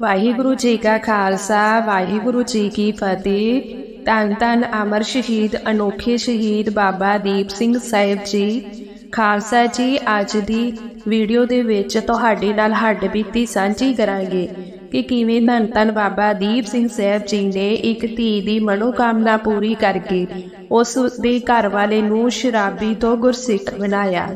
ਵਾਹਿਗੁਰੂ ਜੀ ਕਾ ਖਾਲਸਾ, ਵਾਹਿਗੁਰੂ ਜੀ ਕੀ ਫਤਿਹ। ਧੰਨ ਧੰਨ ਅਮਰ ਸ਼ਹੀਦ, ਅਨੋਖੇ ਸ਼ਹੀਦ ਬਾਬਾ ਦੀਪ ਸਿੰਘ ਸਾਹਿਬ ਜੀ। ਖਾਲਸਾ ਜੀ, ਅੱਜ ਦੀ ਵੀਡੀਓ ਦੇ ਵਿੱਚ ਤੁਹਾਡੇ ਨਾਲ ਹੱਡ ਬੀਤੀ ਸਾਂਝੀ ਕਰਾਂਗੇ ਕਿ ਕਿਵੇਂ ਧੰਨ ਧੰਨ ਬਾਬਾ ਦੀਪ ਸਿੰਘ ਸਾਹਿਬ ਜੀ ਨੇ ਇੱਕ ਧੀ ਦੀ ਮਨੋਕਾਮਨਾ ਪੂਰੀ ਕਰਕੇ ਉਸ ਦੇ ਘਰ ਵਾਲੇ ਨੂੰ ਸ਼ਰਾਬੀ ਤੋਂ ਗੁਰਸਿੱਖ ਬਣਾਇਆ।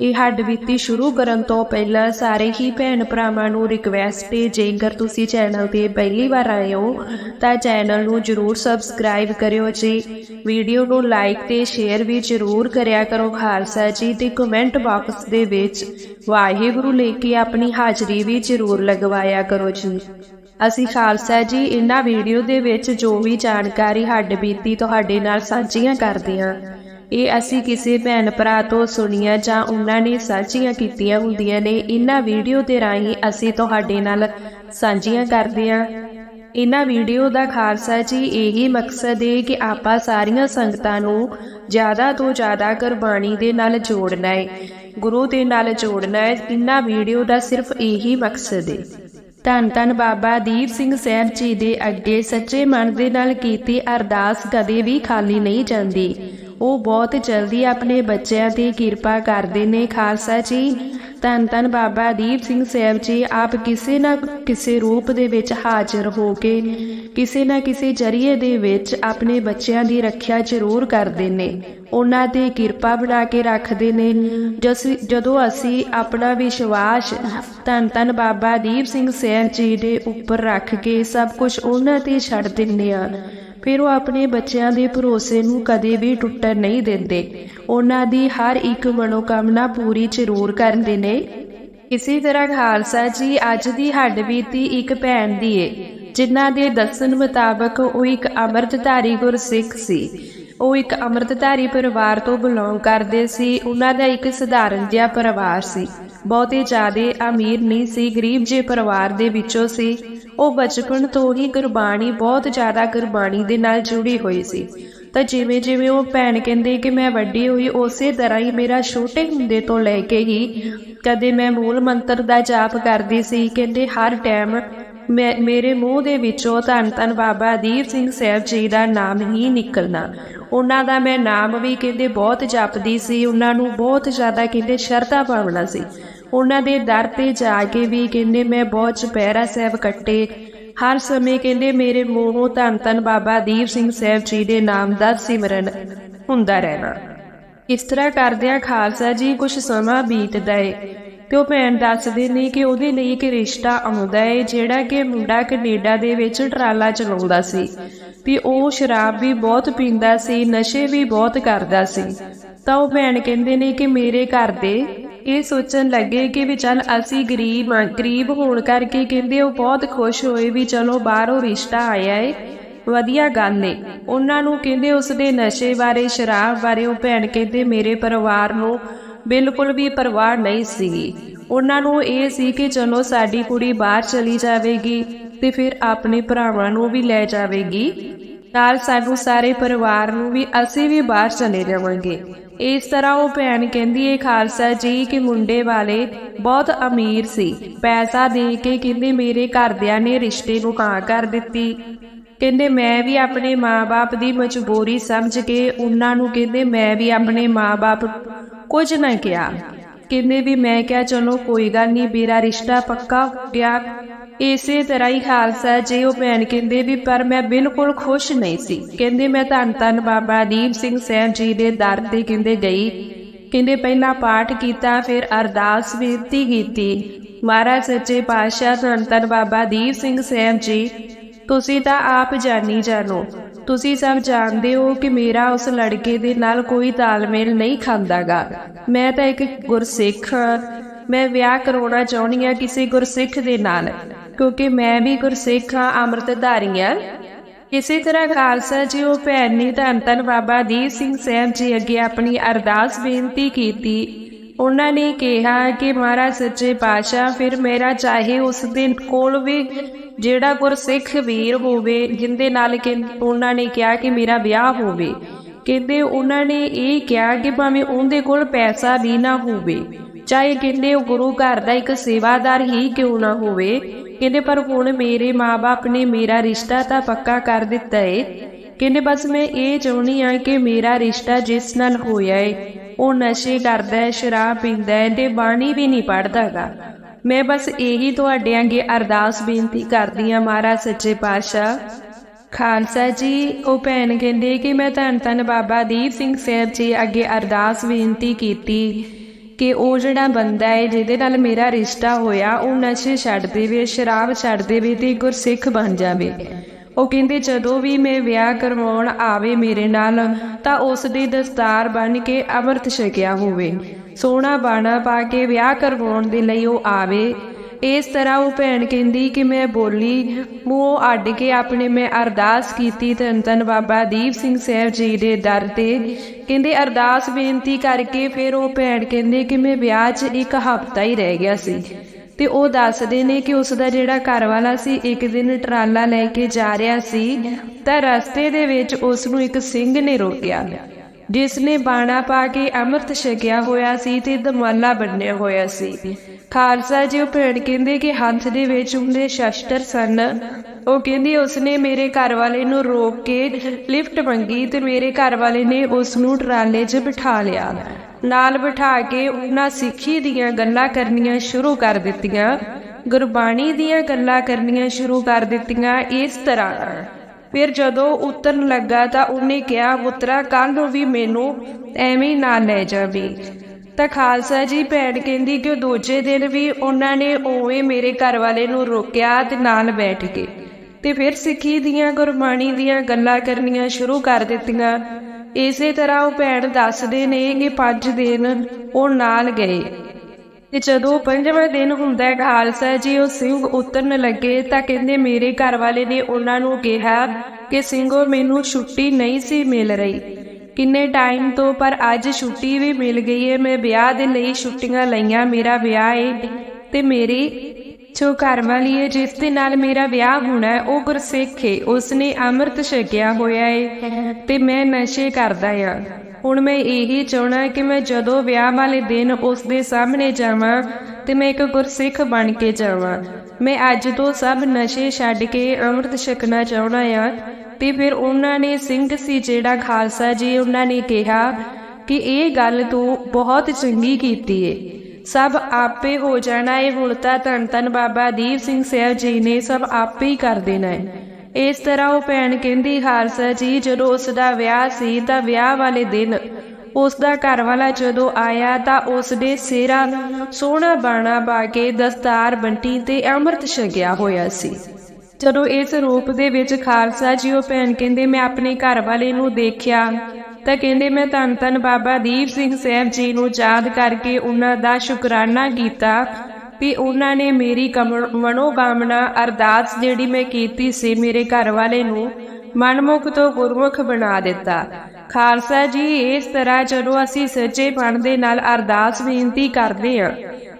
ਇਹ ਹੱਡ ਬੀਤੀ ਸ਼ੁਰੂ ਕਰਨ ਤੋਂ ਪਹਿਲਾਂ ਸਾਰੇ ਹੀ ਭੈਣ ਭਰਾਵਾਂ ਨੂੰ ਰਿਕਵੈਸਟ ਹੈ ਜੇਕਰ ਤੁਸੀਂ ਚੈਨਲ ਤੇ ਪਹਿਲੀ ਵਾਰ ਆਏ ਹੋ, ਤਾਂ ਚੈਨਲ ਨੂੰ ਜਰੂਰ ਸਬਸਕ੍ਰਾਈਬ ਕਰਿਓ ਜੀ। ਵੀਡੀਓ ਨੂੰ ਲਾਈਕ ਤੇ ਸ਼ੇਅਰ ਵੀ ਜਰੂਰ ਕਰਿਆ ਕਰੋ ਖਾਲਸਾ ਜੀ ਤੇ ਕਮੈਂਟ ਬਾਕਸ ਦੇ ਵਿੱਚ ਵਾਹਿਗੁਰੂ ਲੈ ਕੇ ਆਪਣੀ ਹਾਜ਼ਰੀ ਵੀ ਜਰੂਰ ਲਗਵਾਇਆ ਕਰੋ ਜੀ। ਅਸੀਂ ਖਾਲਸਾ ਜੀ ਇਹਨਾਂ ਵੀਡੀਓ ਦੇ ਵਿੱਚ ਜੋ ਵੀ ਜਾਣਕਾਰੀ ਹੱਡ ਬੀਤੀ ਤੁਹਾਡੇ ਨਾਲ ਸਾਂਝੀਆਂ ਕਰਦੇ ਹਾਂ। ਇਹ ਅਸੀਂ ਕਿਸੇ ਭੈਣ ਭਰਾ ਤੋਂ ਸੁਣੀਆਂ ਜਾਂ ਉਹਨਾਂ ਨੇ ਸਾਂਝੀਆਂ ਕੀਤੀਆਂ ਹੁੰਦੀਆਂ ਨੇ, ਇਹਨਾਂ ਵੀਡੀਓ ਦੇ ਰਾਹੀਂ ਅਸੀਂ ਤੁਹਾਡੇ ਨਾਲ ਸਾਂਝੀਆਂ ਕਰਦੇ ਹਾਂ। ਇਹਨਾਂ ਵੀਡੀਓ ਦਾ ਖਾਲਸਾ ਜੀ, ਇਹੀ ਮਕਸਦ ਹੈ ਕਿ ਆਪਾਂ ਸਾਰੀਆਂ ਸੰਗਤਾਂ ਨੂੰ ਜ਼ਿਆਦਾ ਤੋਂ ਜ਼ਿਆਦਾ ਕੁਰਬਾਨੀ ਦੇ ਨਾਲ ਜੋੜਨਾ ਹੈ ਗੁਰੂ ਦੇ ਨਾਲ ਜੋੜਨਾ ਹੈ ਇਹਨਾਂ ਵੀਡੀਓ ਦਾ ਸਿਰਫ ਇਹੀ ਮਕਸਦ ਹੈ ਧੰਨ ਧੰਨ ਬਾਬਾ ਦੀਪ ਸਿੰਘ ਸਾਹਿਬ ਜੀ ਦੇ ਅੱਗੇ ਸੱਚੇ ਮਨ ਦੇ ਨਾਲ ਕੀਤੀ ਅਰਦਾਸ ਕਦੇ ਵੀ ਖਾਲੀ ਨਹੀਂ ਜਾਂਦੀ। ਉਹ ਬਹੁਤ ਜਲਦੀ ਆਪਣੇ ਬੱਚਿਆਂ ਦੀ ਕਿਰਪਾ ਕਰਦੇ ਨੇ, ਖਾਲਸਾ ਜੀ। ਧੰਨ ਧੰਨ ਬਾਬਾ ਦੀਪ ਸਿੰਘ ਸਾਹਿਬ ਜੀ, ਆਪ ਕਿਸੇ ਨਾ ਕਿਸੇ ਰੂਪ ਦੇ ਵਿੱਚ ਹਾਜ਼ਰ ਹੋ ਕੇ, ਕਿਸੇ ਨਾ ਕਿਸੇ ਜਰੀਏ ਦੇ ਵਿੱਚ ਆਪਣੇ ਬੱਚਿਆਂ ਦੀ ਰੱਖਿਆ ਜ਼ਰੂਰ ਕਰਦੇ ਨੇ। ਉਹਨਾਂ ਤੇ ਕਿਰਪਾ ਬਣਾ ਕੇ ਰੱਖਦੇ ਨੇ। ਜਸ, ਜਦੋਂ ਅਸੀਂ ਆਪਣਾ ਵਿਸ਼ਵਾਸ ਧੰਨ ਧੰਨ ਬਾਬਾ ਦੀਪ ਸਿੰਘ ਸਾਹਿਬ ਜੀ ਦੇ ਉੱਪਰ ਰੱਖ ਕੇ ਸਭ ਕੁਝ ਉਹਨਾਂ ਤੇ ਛੱਡ ਦਿੰਦੇ ਆ ਫਿਰ ਉਹ ਆਪਣੇ ਬੱਚਿਆਂ ਦੇ ਭਰੋਸੇ ਨੂੰ ਕਦੇ ਵੀ ਟੁੱਟਣ ਨਹੀਂ ਦਿੰਦੇ। ਉਹਨਾਂ ਦੀ ਹਰ ਇੱਕ ਮਨੋਕਾਮਨਾ ਪੂਰੀ ਜ਼ਰੂਰ ਕਰਦੇ ਨੇ। ਇਸੇ ਤਰ੍ਹਾਂ ਖਾਲਸਾ ਜੀ ਅੱਜ ਦੀ ਹੱਡ ਬੀਤੀ ਇੱਕ ਭੈਣ ਦੀ ਏ, ਜਿਨ੍ਹਾਂ ਦੇ ਦੱਸਣ ਮੁਤਾਬਕ ਉਹ ਇੱਕ ਅੰਮ੍ਰਿਤਧਾਰੀ ਗੁਰਸਿੱਖ ਸੀ। ਉਹ ਇੱਕ ਅੰਮ੍ਰਿਤਧਾਰੀ ਪਰਿਵਾਰ ਤੋਂ ਬਿਲੋਂਗ ਕਰਦੇ ਸੀ। ਉਹਨਾਂ ਦਾ ਇੱਕ ਸਧਾਰਨ ਜਿਹਾ ਪਰਿਵਾਰ ਸੀ। ਬਹੁਤੇ ਜ਼ਿਆਦਾ ਅਮੀਰ ਨਹੀਂ ਸੀ, ਗਰੀਬ ਜਿਹੇ ਪਰਿਵਾਰ ਦੇ ਵਿੱਚੋਂ ਸੀ। ਉਹ ਬਚਪਨ ਤੋਂ ਹੀ ਗੁਰਬਾਣੀ, ਬਹੁਤ ਜ਼ਿਆਦਾ ਗੁਰਬਾਣੀ ਦੇ ਨਾਲ ਜੁੜੀ ਹੋਈ ਸੀ। ਤਾਂ ਜਿਵੇਂ ਜਿਵੇਂ ਉਹ ਭੈਣ ਕਹਿੰਦੇ ਕਿ ਮੈਂ ਵੱਡੀ ਹੋਈ, ਉਸੇ ਤਰ੍ਹਾਂ ਹੀ ਮੇਰਾ ਛੋਟੇ ਹੁੰਦੇ ਤੋਂ ਲੈ ਕੇ ਹੀ ਕਦੇ ਮੈਂ ਮੂਲ ਮੰਤਰ ਦਾ ਜਾਪ ਕਰਦੀ ਸੀ। ਕਹਿੰਦੇ, ਹਰ ਟਾਈਮ ਮੈਂ, ਮੇਰੇ ਮੂੰਹ ਦੇ ਵਿੱਚੋਂ ਧੰਨ ਧੰਨ ਬਾਬਾ ਦੀਪ ਸਿੰਘ ਸਾਹਿਬ ਜੀ ਦਾ ਨਾਮ ਹੀ ਨਿਕਲਣਾ। ਉਹਨਾਂ ਦਾ ਮੈਂ ਨਾਮ ਵੀ ਕਹਿੰਦੇ ਬਹੁਤ ਜਪਦੀ ਸੀ। ਉਹਨਾਂ ਨੂੰ ਬਹੁਤ ਜ਼ਿਆਦਾ ਕਹਿੰਦੇ ਸ਼ਰਧਾ ਭਾਵਨਾ ਸੀ। ਉਹਨਾਂ ਦੇ ਦਰ ਤੇ ਜਾ ਕੇ ਵੀ ਕਹਿੰਦੇ, ਮੈਂ ਬਹੁਤ ਚੁਪਹਿਰਾ ਸਾਹਿਬ ਕੱਟੇ। ਹਰ ਸਮੇਂ ਕਹਿੰਦੇ, ਮੇਰੇ ਮੂੰਹੋਂ ਧੰਨ ਧੰਨ ਬਾਬਾ ਦੀਪ ਸਿੰਘ ਸਾਹਿਬ ਜੀ ਦੇ ਨਾਮ ਦਾ ਸਿਮਰਨ ਹੁੰਦਾ ਰਹਿਣਾ। ਇਸ ਤਰ੍ਹਾਂ ਕਰਦਿਆਂ ਖਾਲਸਾ ਜੀ ਕੁਝ ਸਮਾਂ ਬੀਤਦਾ ਏ ਤੇ ਉਹ ਭੈਣ ਦੱਸਦੇ ਨੇ ਕਿ ਉਹਦੇ ਲਈ ਇੱਕ ਰਿਸ਼ਤਾ ਆਉਂਦਾ ਏ, ਜਿਹੜਾ ਕਿ ਮੁੰਡਾ ਕੈਨੇਡਾ ਦੇ ਵਿੱਚ ਟਰਾਲਾ ਚਲਾਉਂਦਾ ਸੀ। ਵੀ ਉਹ ਸ਼ਰਾਬ ਵੀ ਬਹੁਤ ਪੀਂਦਾ ਸੀ, ਨਸ਼ੇ ਵੀ ਬਹੁਤ ਕਰਦਾ ਸੀ। ਤਾਂ ਉਹ ਭੈਣ ਕਹਿੰਦੇ ਨੇ ਕਿ ਮੇਰੇ ਘਰ ਦੇ ਇਹ ਸੋਚਣ ਲੱਗੇ ਕਿ ਵੀ ਚੱਲ ਅਸੀਂ ਗਰੀਬ ਆ, ਗਰੀਬ ਹੋਣ ਕਰਕੇ ਕਹਿੰਦੇ ਉਹ ਬਹੁਤ ਖੁਸ਼ ਹੋਏ ਵੀ ਚਲੋ ਬਾਹਰੋਂ ਰਿਸ਼ਤਾ ਆਇਆ ਏ। ਵਧੀਆ ਗੱਲ ਏ। ਉਹਨਾਂ ਨੂੰ ਕਹਿੰਦੇ ਉਸ ਦੇ ਨਸ਼ੇ ਬਾਰੇ, ਸ਼ਰਾਬ ਬਾਰੇ ਉਹ ਭੈਣ ਕਹਿੰਦੇ ਮੇਰੇ ਪਰਿਵਾਰ ਨੂੰ ਬਿਲਕੁਲ ਵੀ ਪਰਵਾਹ ਨਹੀਂ ਸੀਗੀ। ਉਹਨਾਂ ਨੂੰ ਇਹ ਸੀ ਕਿ ਚਲੋ ਸਾਡੀ ਕੁੜੀ ਬਾਹਰ ਚਲੀ ਜਾਵੇਗੀ ਤੇ ਫਿਰ ਆਪਣੇ ਭਰਾਵਾਂ ਨੂੰ ਵੀ ਲੈ ਜਾਵੇਗੀ। ਨਾਲ ਸਾਨੂੰ ਸਾਰੇ ਪਰਿਵਾਰ ਨੂੰ ਵੀ ਅਸੀਂ ਵੀ ਬਾਹਰ ਚਲੇ ਜਾਵਾਂਗੇ। ਇਸ ਤਰ੍ਹਾਂ ਉਹ ਭੈਣ ਕਹਿੰਦੀ ਹੈ ਖਾਲਸਾ ਜੀ, ਕਿ ਮੁੰਡੇ ਵਾਲੇ ਬਹੁਤ ਅਮੀਰ ਸੀ। ਪੈਸਾ ਦੇ ਕੇ ਕਹਿੰਦੇ ਮੇਰੇ ਘਰਦਿਆਂ ਨੇ ਰਿਸ਼ਤੇ ਨੂੰ ਕਾਂ ਕਰ ਦਿੱਤੀ। ਕਹਿੰਦੇ ਮੈਂ ਵੀ ਆਪਣੇ ਮਾਪੇ ਦੀ ਮਜਬੂਰੀ ਸਮਝ ਕੇ ਉਹਨਾਂ ਨੂੰ ਕਹਿੰਦੇ ਮੈਂ ਵੀ ਆਪਣੇ ਮਾਪੇ ਕੁਝ ਨਾ ਕਿਹਾ। ਕਹਿੰਦੇ ਵੀ ਮੈਂ ਕਿਹਾ, ਚਲੋ ਕੋਈ ਗੱਲ ਨਹੀਂ ਮੇਰਾ ਰਿਸ਼ਤਾ ਪੱਕਾ ਹੋ ਗਿਆ। ਇਸੇ ਤਰ੍ਹਾਂ ਹੀ ਖਾਲਸਾ ਜੀ, ਉਹ ਭੈਣ ਕਹਿੰਦੇ ਵੀ, ਪਰ ਮੈਂ ਬਿਲਕੁਲ ਖੁਸ਼ ਨਹੀਂ ਸੀ। ਕਹਿੰਦੇ ਮੈਂ ਧੰਨ ਧੰਨ ਬਾਬਾ ਦੀਪ ਸਿੰਘ ਸਾਹਿਬ ਜੀ ਦੇ ਦਰ ਤੇ ਕਹਿੰਦੇ ਗਈ। ਕਹਿੰਦੇ ਪਹਿਲਾਂ ਪਾਠ ਕੀਤਾ, ਫਿਰ ਅਰਦਾਸ ਬੇਨਤੀ ਕੀਤੀ। ਮਹਾਰਾਜ ਸੱਚੇ ਪਾਤਸ਼ਾਹ, ਧੰਨ ਧੰਨ ਬਾਬਾ ਦੀਪ ਸਿੰਘ ਸਾਹਿਬ ਜੀ, ਤੁਸੀਂ ਤਾਂ ਆਪ ਜਾਣੀ ਜਾਣੋ ਤੁਸੀਂ ਸਭ ਜਾਣਦੇ ਹੋ ਕਿ ਮੇਰਾ ਉਸ ਲੜਕੇ ਦੇ ਨਾਲ ਕੋਈ ਤਾਲਮੇਲ ਨਹੀਂ ਖਾਂਦਾਗਾ। ਮੈਂ ਤਾਂ ਇੱਕ ਗੁਰਸਿੱਖ ਹਾਂ। ਮੈਂ ਵਿਆਹ ਕਰਾਉਣਾ ਚਾਹੁੰਦੀ ਹਾਂ ਕਿਸੇ ਗੁਰਸਿੱਖ ਦੇ ਨਾਲ। ਕਿਉਂਕਿ ਮੈਂ ਵੀ ਗੁਰਸਿੱਖ ਹਾਂ ਅੰਮ੍ਰਿਤਧਾਰੀ ਹਾਂ ਇਸੇ ਤਰ੍ਹਾਂ ਖਾਲਸਾ ਜੀ, ਉਹ ਭੈਣ ਨੇ ਧੰਨ ਧੰਨ ਬਾਬਾ ਦੀਪ ਸਿੰਘ ਸਾਹਿਬ ਜੀ ਅੱਗੇ ਆਪਣੀ ਅਰਦਾਸ ਬੇਨਤੀ ਕੀਤੀ। ਉਹਨਾਂ ਨੇ ਕਿਹਾ ਕਿ ਮਹਾਰਾਜ ਸੱਚੇ ਪਾਤਸ਼ਾਹ, ਫਿਰ ਮੇਰਾ ਚਾਹੇ ਉਸ ਦੇ ਕੋਲ ਵੀ ਜਿਹੜਾ ਗੁਰਸਿੱਖ ਵੀਰ ਹੋਵੇ, ਜਿੰਦੇ ਨਾਲ ਕਿ ਉਹਨਾਂ ਨੇ ਕਿਹਾ ਕਿ ਮੇਰਾ ਵਿਆਹ ਹੋਵੇ। ਕਹਿੰਦੇ ਉਹਨਾਂ ਨੇ ਇਹ ਕਿਹਾ ਕਿ ਭਾਵੇਂ ਉਹਦੇ ਕੋਲ ਪੈਸਾ ਵੀ ਨਾ ਹੋਵੇ, ਚਾਹੇ ਕਹਿੰਦੇ ਉਹ ਗੁਰੂ ਘਰ ਦਾ ਇੱਕ ਸੇਵਾਦਾਰ ਹੀ ਕਿਉਂ ਨਾ ਹੋਵੇ ਕਹਿੰਦੇ, ਪਰ ਹੁਣ ਮੇਰੇ ਮਾਪੇ ਨੇ ਮੇਰਾ ਰਿਸ਼ਤਾ ਤਾਂ ਪੱਕਾ ਕਰ ਦਿੱਤਾ ਏ। ਕਹਿੰਦੇ, ਬਸ ਮੈਂ ਇਹ ਚਾਹੁੰਦੀ ਆ ਕਿ ਮੇਰਾ ਰਿਸ਼ਤਾ ਜਿਸ ਨਾਲ ਹੋਇਆ ਏ, ਉਹ ਨਸ਼ੇ ਕਰਦਾ ਹੈ ਸ਼ਰਾਬ ਪੀਂਦਾ ਹੈ ਤੇ ਬਾਣੀ ਵੀ ਨਹੀਂ ਪੜਦਾਗਾ ਮੈਂ ਬਸ ਇਹੀ ਤੁਹਾਡੇ ਅੱਗੇ ਅਰਦਾਸ ਬੇਨਤੀ ਕਰਦੀ ਆ ਮਹਾਰਾਜ ਸੱਚੇ ਪਾਤਸ਼ਾਹ। ਖਾਲਸਾ ਜੀ, ਉਹ ਭੈਣ ਕਹਿੰਦੇ ਕਿ ਮੈਂ ਧੰਨ ਧੰਨ ਬਾਬਾ ਦੀਪ ਸਿੰਘ ਸਾਹਿਬ ਜੀ ਅੱਗੇ ਅਰਦਾਸ ਬੇਨਤੀ ਕੀਤੀ। ਕਿ ਉਹ ਜਿਹੜਾ ਬੰਦਾ ਹੈ, ਜਿਹਦੇ ਨਾਲ ਮੇਰਾ ਰਿਸ਼ਤਾ ਹੋਇਆ, ਉਹ ਨਸ਼ੇ ਛੱਡ ਦੇਵੇ, ਸ਼ਰਾਬ ਛੱਡ ਦੇਵੇ ਤੇ ਗੁਰਸਿੱਖ ਬਣ ਜਾਵੇ। ਉਹ ਕਹਿੰਦੇ, ਜਦੋਂ ਵੀ ਮੈਂ ਵਿਆਹ ਕਰਵਾਉਣ ਆਵੇ ਮੇਰੇ ਨਾਲ, ਤਾਂ ਉਸ ਦੀ ਦਸਤਾਰ ਬਣ ਕੇ ਅੰਮ੍ਰਿਤ ਛਕਿਆ ਹੋਵੇ। ਸੋਹਣਾ ਬਾਣਾ ਪਾ ਕੇ ਵਿਆਹ ਕਰਵਾਉਣ ਦੇ ਲਈ ਉਹ ਆਵੇ। ਇਸ ਤਰ੍ਹਾਂ ਉਹ ਭੈਣ ਕਹਿੰਦੀ ਕਿ ਮੈਂ ਬੋਲੀ, ਮੂੰਹ ਅੱਡ ਕੇ ਆਪਣੇ ਮੈਂ ਅਰਦਾਸ ਕੀਤੀ ਧੰਨ ਧੰਨ ਬਾਬਾ ਦੀਪ ਸਿੰਘ ਸਾਹਿਬ ਜੀ ਦੇ ਦਰ ਤੇ। ਕਹਿੰਦੇ ਅਰਦਾਸ ਬੇਨਤੀ ਕਰਕੇ ਫਿਰ ਉਹ ਭੈਣ ਕਹਿੰਦੇ ਕਿ ਮੈਂ ਵਿਆਹ 'ਚ ਇੱਕ ਹਫ਼ਤਾ ਹੀ ਰਹਿ ਗਿਆ ਸੀ। ਤੇ ਉਹ ਦੱਸਦੇ ਨੇ ਕਿ ਉਸ ਦਾ ਜਿਹੜਾ ਘਰ ਵਾਲਾ ਸੀ, ਇੱਕ ਦਿਨ ਟਰਾਲਾ ਲੈ ਕੇ ਜਾ ਰਿਹਾ ਸੀ ਤਾਂ ਰਸਤੇ ਦੇ ਵਿੱਚ ਉਸ ਨੂੰ ਇੱਕ ਸਿੰਘ ਨੇ ਰੋਕਿਆ, ਜਿਸ ਨੇ ਬਾਣਾ ਪਾ ਕੇ ਅੰਮ੍ਰਿਤ ਛਕਿਆ ਹੋਇਆ ਸੀ ਤੇ ਦਮਾਲਾ ਬੰਨਿਆ ਹੋਇਆ ਸੀ। ਖਾਲਸਾ ਜੀ ਉਹ ਭੈਣ ਕਹਿੰਦੇ ਕਿ ਹੱਥ ਦੇ ਵਿੱਚ ਉਹਦੇ ਸ਼ਸਤਰ ਸਨ। ਉਹ ਕਹਿੰਦੀ, ਉਸਨੇ ਮੇਰੇ ਘਰ ਵਾਲੇ ਨੂੰ ਰੋਕ ਕੇ ਲਿਫਟ ਮੰਗੀ ਤੇ ਮੇਰੇ ਘਰ ਵਾਲੇ ਨੇ ਉਸ ਨੂੰ ਟਰਾਲੇ 'ਚ ਬਿਠਾ ਲਿਆ। ਨਾਲ ਬਿਠਾ ਕੇ ਉਹਨਾਂ ਸਿੱਖੀ ਦੀਆਂ ਗੱਲਾਂ ਕਰਨੀਆਂ ਸ਼ੁਰੂ ਕਰ ਦਿੱਤੀਆਂ। ਗੁਰਬਾਣੀ ਦੀਆਂ ਗੱਲਾਂ ਕਰਨੀਆਂ ਸ਼ੁਰੂ ਕਰ ਦਿੱਤੀਆਂ ਇਸ ਤਰ੍ਹਾਂ ਫਿਰ ਜਦੋਂ ਉਤਰਨ ਲੱਗਾ ਤਾਂ ਉਹਨੇ ਕਿਹਾ, ਪੁੱਤਰਾ ਕੱਲ ਨੂੰ ਵੀ ਮੈਨੂੰ ਐਵੇਂ ਨਾ ਲੈ ਜਾਵੀਂ। ਤਾਂ ਖਾਲਸਾ ਜੀ ਭੈਣ ਕਹਿੰਦੀ ਕਿ ਦੂਜੇ ਦਿਨ ਵੀ ਉਹਨਾਂ ਨੇ ਉਵੇਂ ਮੇਰੇ ਘਰ ਵਾਲੇ ਨੂੰ ਰੋਕਿਆ ਤੇ ਨਾਲ ਬੈਠ ਕੇ ਤੇ ਫਿਰ ਸਿੱਖੀ ਦੀਆਂ, ਗੁਰਬਾਣੀ ਦੀਆਂ ਗੱਲਾਂ ਕਰਨੀਆਂ ਸ਼ੁਰੂ ਕਰ ਦਿੱਤੀਆਂ। ਇਸੇ ਤਰ੍ਹਾਂ ਉਹ ਭੈਣ ਦੱਸਦੇ ਨੇ ਕਿ ਪੰਜ ਦਿਨ ਉਹ ਨਾਲ ਗਏ। ਤੇ ਜਦੋਂ ਪੰਜਵਾਂ ਦਿਨ ਹੁੰਦਾ ਖਾਲਸਾ ਜੀ, ਉਹ ਸਿੰਘ ਉਤਰਨ ਲੱਗੇ ਤਾਂ ਕਹਿੰਦੇ ਮੇਰੇ ਘਰ ਵਾਲੇ ਨੇ ਉਹਨਾਂ ਨੂੰ ਕਿਹਾ ਕਿ ਸਿੰਘੋ, ਮੈਨੂੰ ਛੁੱਟੀ ਨਹੀਂ ਸੀ ਮਿਲ ਰਹੀ। ਕਿੰਨੇ ਟਾਈਮ ਤੋਂ ਪਰ ਅੱਜ ਛੁੱਟੀ ਵੀ ਮਿਲ ਗਈ ਹੈ ਮੈਂ ਵਿਆਹ ਦੇ ਲਈ ਛੁੱਟੀਆਂ ਲਈਆਂ। ਮੇਰਾ ਵਿਆਹ ਏ ਤੇ ਮੇਰੀ ਜੋ ਘਰ ਵਾਲੀ ਹੈ ਜਿਸ ਦੇ ਨਾਲ ਮੇਰਾ ਵਿਆਹ ਹੋਣਾ ਹੈ ਉਹ ਗੁਰਸਿੱਖ ਏ। ਉਸਨੇ ਅੰਮ੍ਰਿਤ ਛਕਿਆ ਹੋਇਆ ਹੈ ਤੇ ਮੈਂ ਨਸ਼ੇ ਕਰਦਾ ਆ। ਹੁਣ ਮੈਂ ਇਹੀ ਚਾਹਣਾ ਕਿ ਮੈਂ ਜਦੋਂ ਵਿਆਹ ਵਾਲੇ ਦਿਨ ਉਸ ਦੇ ਸਾਹਮਣੇ ਜਾਵਾਂ ਤੇ ਮੈਂ ਇੱਕ ਗੁਰਸਿੱਖ ਬਣ ਕੇ ਜਾਵਾਂ। ਮੈਂ ਅੱਜ ਤੋਂ ਸਭ ਨਸ਼ੇ ਛੱਡ ਕੇ ਅੰਮ੍ਰਿਤ ਛਕਣਾ ਚਾਹੁੰਦਾ ਆ ਤੇ ਫਿਰ ਉਹਨਾਂ ਨੇ ਸਿੰਘ ਸੀ ਜਿਹੜਾ ਖਾਲਸਾ ਜੀ ਉਹਨਾਂ ਨੇ ਕਿਹਾ ਕਿ ਇਹ ਗੱਲ ਤੂੰ ਬਹੁਤ ਚੰਗੀ ਕੀਤੀ ਏ। ਸਭ ਆਪੇ ਹੋ ਜਾਣਾ ਏ, ਹੁਣ ਤਾਂ ਧੰਨ ਧੰਨ ਬਾਬਾ ਦੀਪ ਸਿੰਘ ਸਾਹਿਬ ਜੀ ਨੇ ਸਭ ਆਪੇ ਹੀ ਕਰ ਦੇਣਾ ਏ। ਇਸ ਤਰ੍ਹਾਂ ਉਹ ਭੈਣ ਕਹਿੰਦੀ, ਖਾਲਸਾ ਜੀ, ਜਦੋਂ ਉਸ ਦਾ ਵਿਆਹ ਸੀ ਤਾਂ ਵਿਆਹ ਵਾਲੇ ਦਿਨ ਉਸ ਦਾ ਘਰ ਵਾਲਾ ਜਦੋਂ ਆਇਆ ਤਾਂ ਉਸ ਦੇ ਸਿਰਾਂ ਸੋਹਣਾ ਬਾਣਾ ਪਾ ਕੇ ਦਸਤਾਰ ਬੰਟੀ ਤੇ ਅੰਮ੍ਰਿਤ ਛਕਿਆ ਹੋਇਆ ਸੀ। ਜਦੋਂ ਇਸ ਰੂਪ ਦੇ ਵਿੱਚ ਖਾਲਸਾ ਜੀ ਉਹ ਭੈਣ ਕਹਿੰਦੇ, ਮੈਂ ਆਪਣੇ ਘਰ ਵਾਲੇ ਨੂੰ ਦੇਖਿਆ। ਤਾਂ ਕਹਿੰਦੇ, ਮੈਂ ਧੰਨ ਧੰਨ ਬਾਬਾ ਦੀਪ ਸਿੰਘ ਸਾਹਿਬ ਜੀ ਨੂੰ ਯਾਦ ਕਰਕੇ ਉਹਨਾਂ ਦਾ ਸ਼ੁਕਰਾਨਾ ਕੀਤਾ ਵੀ ਉਹਨਾਂ ਨੇ ਮੇਰੀ ਕਮ- ਮਨੋਕਾਮਨਾ ਅਰਦਾਸ ਜਿਹੜੀ ਮੈਂ ਕੀਤੀ ਸੀ ਮੇਰੇ ਘਰ ਵਾਲੇ ਨੂੰ, ਮਨਮੁਖ ਤੋਂ ਗੁਰਮੁਖ ਬਣਾ ਦਿੱਤਾ। ਖਾਲਸਾ ਜੀ, ਇਸ ਤਰ੍ਹਾਂ ਜਦੋਂ ਅਸੀਂ ਸੱਚੇ ਮਨ ਦੇ ਨਾਲ ਅਰਦਾਸ ਬੇਨਤੀ ਕਰਦੇ ਹਾਂ,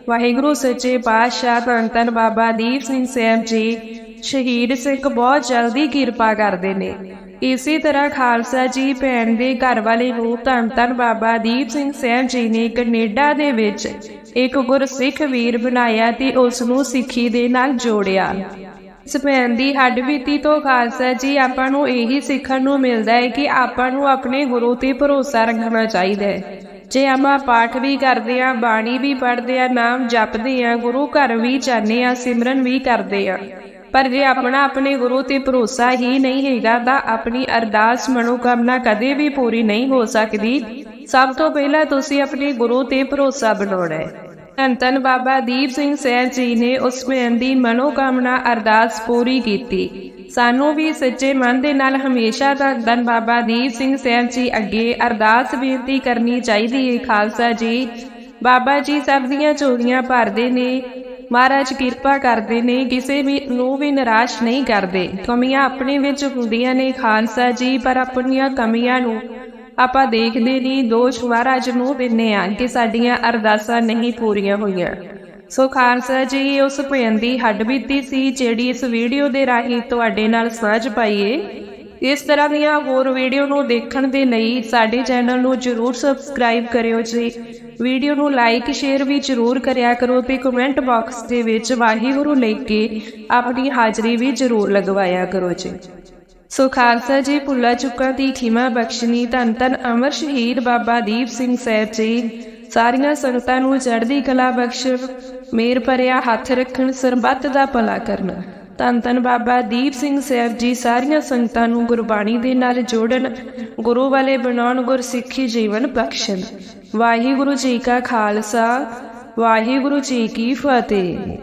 ਵਾਹਿਗੁਰੂ ਸੱਚੇ ਪਾਤਸ਼ਾਹ ਧੰਨ ਧੰਨ ਬਾਬਾ ਦੀਪ ਸਿੰਘ ਸਾਹਿਬ ਜੀ, ਸ਼ਹੀਦ ਸਿੰਘ ਬਹੁਤ ਜਲਦੀ ਕਿਰਪਾ ਕਰਦੇ ਨੇ। ਇਸੇ ਤਰ੍ਹਾਂ ਖਾਲਸਾ ਜੀ ਭੈਣ ਦੇ ਘਰ ਵਾਲੇ ਨੂੰ ਧੰਨ ਧੰਨ ਬਾਬਾ ਦੀਪ ਸਿੰਘ ਸਾਹਿਬ ਜੀ ਨੇ ਕੈਨੇਡਾ ਦੇ ਵਿੱਚ ਇੱਕ ਗੁਰਸਿੱਖ ਵੀਰ ਬਣਾਇਆ ਤੇ ਉਸ ਨੂੰ ਸਿੱਖੀ ਦੇ ਨਾਲ ਜੋੜਿਆ। ਇਸ ਹੱਡਬੀਤੀ ਤੋਂ ਖਾਲਸਾ ਜੀ, ਆਪਾਂ ਨੂੰ ਇਹੀ ਸਿੱਖਣ ਨੂੰ ਮਿਲਦਾ ਹੈ ਕਿ ਆਪਾਂ ਨੂੰ ਆਪਣੇ ਗੁਰੂ ਤੇ ਭਰੋਸਾ ਰੱਖਣਾ ਚਾਹੀਦਾ ਹੈ। ਜੇ ਆਪਾਂ ਪਾਠ ਵੀ ਕਰਦੇ ਆ ਬਾਣੀ ਵੀ ਪੜ੍ਹਦੇ ਆ ਨਾਮ ਜਪਦੇ ਆ ਗੁਰੂ ਘਰ ਵੀ ਜਾਂਦੇ ਆ ਸਿਮਰਨ ਵੀ ਕਰਦੇ ਆ ਪਰ ਜੇ ਆਪਣਾ ਆਪਣੇ ਗੁਰੂ ਤੇ ਭਰੋਸਾ ਹੀ ਨਹੀਂ ਹੈਗਾ, ਤਾਂ ਆਪਣੀ ਅਰਦਾਸ ਮਨੋਕਾਮਨਾ ਕਦੇ ਵੀ ਪੂਰੀ ਨਹੀਂ ਹੋ ਸਕਦੀ। ਸਭ ਤੋਂ ਪਹਿਲਾਂ ਤੁਸੀਂ ਆਪਣੇ ਗੁਰੂ ਤੇ ਭਰੋਸਾ ਬਣਾਉਣਾ ਹੈ। ਧੰਨ ਧੰਨ ਬਾਬਾ ਦੀਪ ਸਿੰਘ ਸਹਿਜ ਜੀ ਨੇ ਉਸ ਭੈਣ ਦੀ ਮਨੋਕਾਮਨਾ ਅਰਦਾਸ ਪੂਰੀ ਕੀਤੀ। ਸਾਨੂੰ ਵੀ ਸੱਚੇ ਮਨ ਦੇ ਨਾਲ ਹਮੇਸ਼ਾ ਧੰਨ ਧੰਨ ਬਾਬਾ ਦੀਪ ਸਿੰਘ ਸਹਿਜ ਜੀ ਅੱਗੇ ਅਰਦਾਸ ਬੇਨਤੀ ਕਰਨੀ ਚਾਹੀਦੀ ਹੈ ਖਾਲਸਾ ਜੀ, ਬਾਬਾ ਜੀ ਸਭ ਦੀਆਂ ਚੋਰੀਆਂ ਭਰਦੇ ਨੇ, ਮਹਾਰਾਜ ਕਿਰਪਾ ਕਰਦੇ ਨੇ, ਕਿਸੇ ਵੀ ਨੂੰ ਵੀ ਨਿਰਾਸ਼ ਨਹੀਂ ਕਰਦੇ। ਕਮੀਆਂ ਆਪਣੇ ਵਿੱਚ ਹੁੰਦੀਆਂ ਨੇ ਖਾਲਸਾ ਜੀ, ਪਰ ਆਪਣੀਆਂ ਕਮੀਆਂ ਨੂੰ ਆਪਾਂ ਦੇਖਦੇ ਨਹੀਂ ਦੋਸ਼ ਮਹਾਰਾਜ ਨੂੰ ਦਿੰਨੇ ਆ ਕਿ ਸਾਡੀਆਂ ਅਰਦਾਸਾਂ ਨਹੀਂ ਪੂਰੀਆਂ ਹੋਈਆਂ। ਸੋ ਖਾਲਸਾ ਜੀ, ਉਸ ਭੈਣ ਦੀ ਹੱਡਬੀਤੀ ਸੀ, ਜਿਹੜੀ ਇਸ ਵੀਡੀਓ ਦੇ ਰਾਹੀਂ ਤੁਹਾਡੇ ਨਾਲ ਸਾਂਝ ਪਾਈਏ। ਇਸ ਤਰ੍ਹਾਂ ਦੀਆਂ ਹੋਰ ਵੀਡੀਓ ਨੂੰ ਦੇਖਣ ਦੇ ਲਈ ਸਾਡੇ ਚੈਨਲ ਨੂੰ ਜਰੂਰ ਸਬਸਕ੍ਰਾਈਬ ਕਰਿਓ ਜੀ। ਵੀਡੀਓ ਨੂੰ ਲਾਈਕ, ਸ਼ੇਅਰ ਵੀ ਜ਼ਰੂਰ ਕਰਿਆ ਕਰੋ ਤੇ ਕਮੈਂਟ ਬਾਕਸ ਦੇ ਵਿੱਚ ਵਾਹਿਗੁਰੂ ਲਿਖ ਕੇ ਆਪਣੀ ਹਾਜ਼ਰੀ ਵੀ ਜ਼ਰੂਰ ਲਗਵਾਇਆ ਕਰੋ ਜੀ। ਸੋ ਖਾਲਸਾ ਜੀ ਭੁੱਲਾ ਚੁੱਕਾ ਦੀ ਖਿਮਾ ਬਖਸ਼ਣੀ ਧੰਨ ਧੰਨ ਅਮਰ ਸ਼ਹੀਦ ਬਾਬਾ ਦੀਪ ਸਿੰਘ ਸਾਹਿਬ ਜੀ ਸਾਰੀਆਂ ਸੰਗਤਾਂ ਨੂੰ ਚੜ੍ਹਦੀ ਕਲਾ ਬਖਸ਼ ਮੇਰ ਭਰਿਆ ਹੱਥ ਰੱਖਣ ਸਰਬੱਤ ਦਾ ਭਲਾ ਕਰਨ। ਧੰਨ ਧੰਨ ਬਾਬਾ ਦੀਪ ਸਿੰਘ ਸਾਹਿਬ ਜੀ, ਸਾਰੀਆਂ ਸੰਗਤਾਂ ਨੂੰ ਗੁਰਬਾਣੀ ਦੇ ਨਾਲ ਜੋੜਨ, ਗੁਰੂ ਵਾਲੇ ਬਣਾਉਣ ਗੁਰਸਿੱਖੀ ਜੀਵਨ ਬਖਸ਼ਣ। ਵਾਹਿਗੁਰੂ ਜੀ ਕਾ ਖਾਲਸਾ, ਵਾਹਿਗੁਰੂ ਜੀ ਕੀ ਫਤਿਹ।